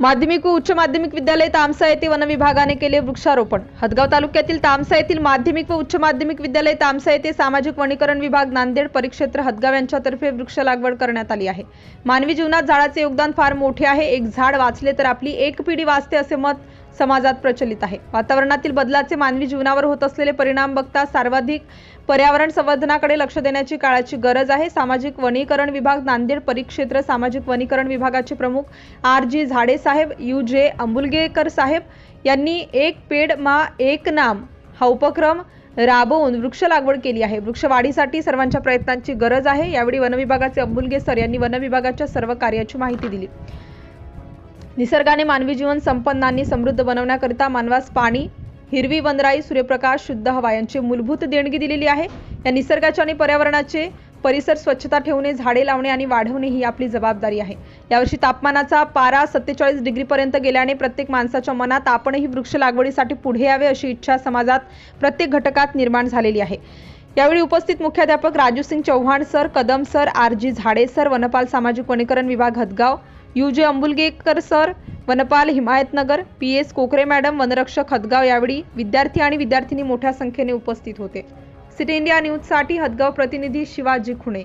माध्यमिक व उच्च माध्यमिक विद्यालय तामसा येथे वन विभागाने केले वृक्षारोपण. हदगाव तालुक्यातील तामसा येथील माध्यमिक व उच्च माध्यमिक विद्यालय तामसा येथे सामाजिक वनीकरण विभाग नांदेड परिक्षेत्र हदगाव यांच्यातर्फे वृक्ष लागवड करण्यात आली आहे. मानवी जीवनात झाडाचे योगदान फार मोठे आहे. एक झाड वाचले तर आपली एक पिढी वाचते असे मत समाजात प्रचलित आहे. वातावरणातील बदलाचे मानवी जीवनावर होत असलेले परिणाम बघता सर्वाधिक पर्यावरण संवर्धनाकडे लक्ष देण्याची काळाची गरज आहे. सामाजिक वनीकरण विभाग नांदेड परिक्षेत्र सामाजिक वनीकरण विभागाचे प्रमुख आर जी झाडे साहेब यू जे अंबुलगेकर साहेब यांनी एक पेड मा एक नाम हा उपक्रम राबवून वृक्ष लागवड केली आहे. वृक्ष वाढीसाठी सर्वांच्या प्रयत्नांची गरज आहे. यावेळी वनविभागाचे अंबुलगे सर यांनी वनविभागाच्या सर्व कार्याची माहिती दिली. निसर्गाने मानवी जीवन संपन्न आणि समृद्ध बनवण्याकरिता मानवास पाणी हिरवी वनराई सूर्यप्रकाश शुद्ध हवा यांची मूलभूत देणगी दिलेली आहे. या निसर्गाचे आणि पर्यावरणाचे परिसर स्वच्छता ठेवणे झाडे लावणे आणि वाढवणे ही आपली जबाबदारी आहे. यावर्षी तापमानाचा पारा सत्तेचाळीस डिग्रीपर्यंत गेल्याने प्रत्येक माणसाच्या मनात आपणही वृक्ष लागवडीसाठी पुढे यावे अशी इच्छा समाजात प्रत्येक घटकात निर्माण झालेली आहे. यावेळी उपस्थित मुख्याध्यापक Raju Singh Chauhan sir Kadam sir R G Zade sir वनपाल सामाजिक वनीकरण विभाग हदगाव यू जे अंबुलगेकर सर वनपाल Himayatnagar P S Kokare madam वनरक्षक हदगाव यावेळी विद्यार्थी आणि विद्यार्थिनी मोठ्या संख्येने उपस्थित होते. सिटी इंडिया न्यूजसाठी हदगाव प्रतिनिधी शिवाजी खुणे.